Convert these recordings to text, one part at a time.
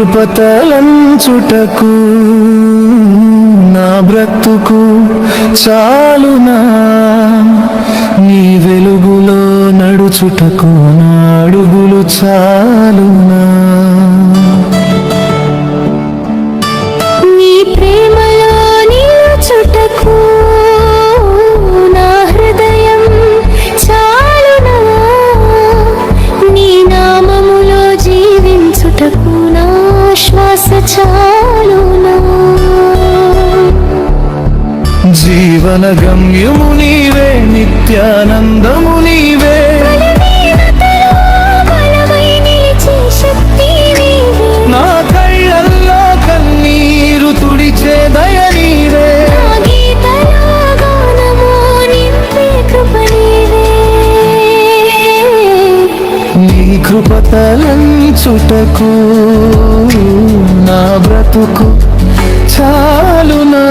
కృపతలంచుటకు నా బ్రతుకు చాలునా? నీ వెలుగులో నడుచుటకు నాడుగులు చాలునా? చాలునా జీవన గమ్యము నీవే నిత్యానందము నీవే. బలహీనతలో బలమై నా కళ్ళల్లో కన్నీరు తుడిచే దయ నీవే. కృప నా బ్రతుకు చాలునా?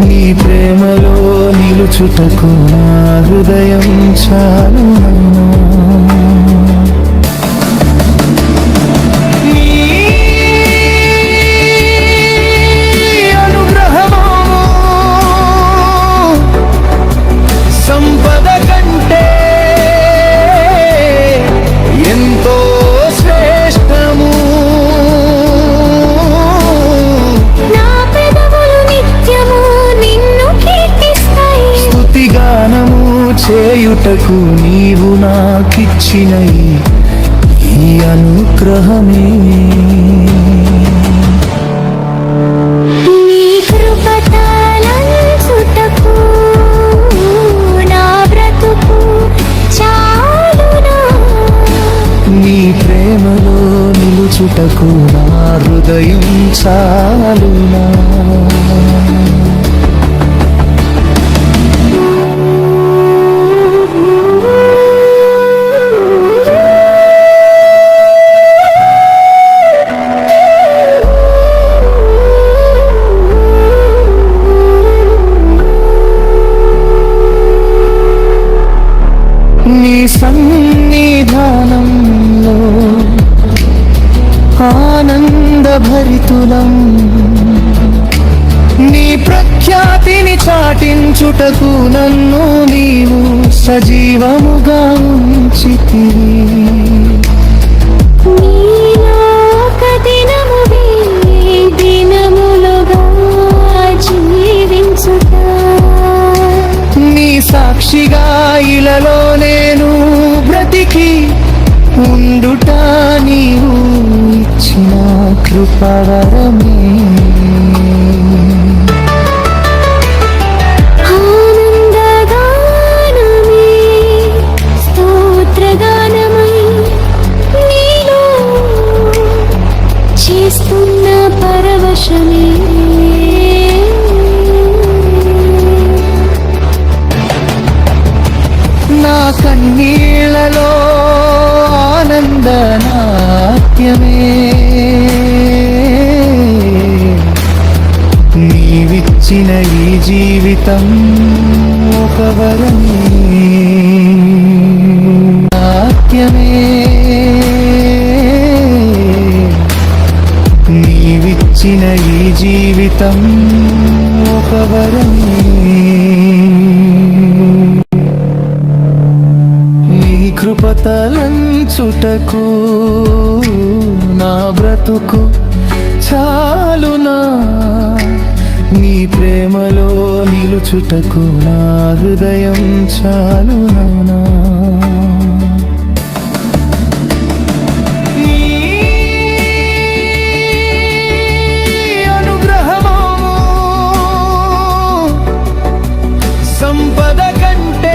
నీ ప్రేమలో నిలుచుటకు నా హృదయం చాలునా? చేయుటకు నీవు నాకిచ్చిన ఈ- అనుగ్రహమే. నీ ప్రేమలో నిలుచుటకు నా హృదయం చాలునా? నీ సన్నిధానంలో ఆనంద భరితులం నీ ప్రఖ్యాతిని చాటించుటకు నన్ను నీవు సజీవముగా ఉంచితివి. సాక్షిగా ఇలలో నేను బ్రతికి ఉండుట నీవు ఇచ్చిన కృపవరమే. సత్యమే. నీవిచ్చిన ఈ జీవితం ఒక వరమే. నాట్యమే నీవిచ్చిన ఈ జీవితం ఒక వరమే. కృపతలంచుటకు నా బ్రతుకు చాలునా? నీ ప్రేమలో నిలుచుటకు నా హృదయం చాలునా సంపద కంటే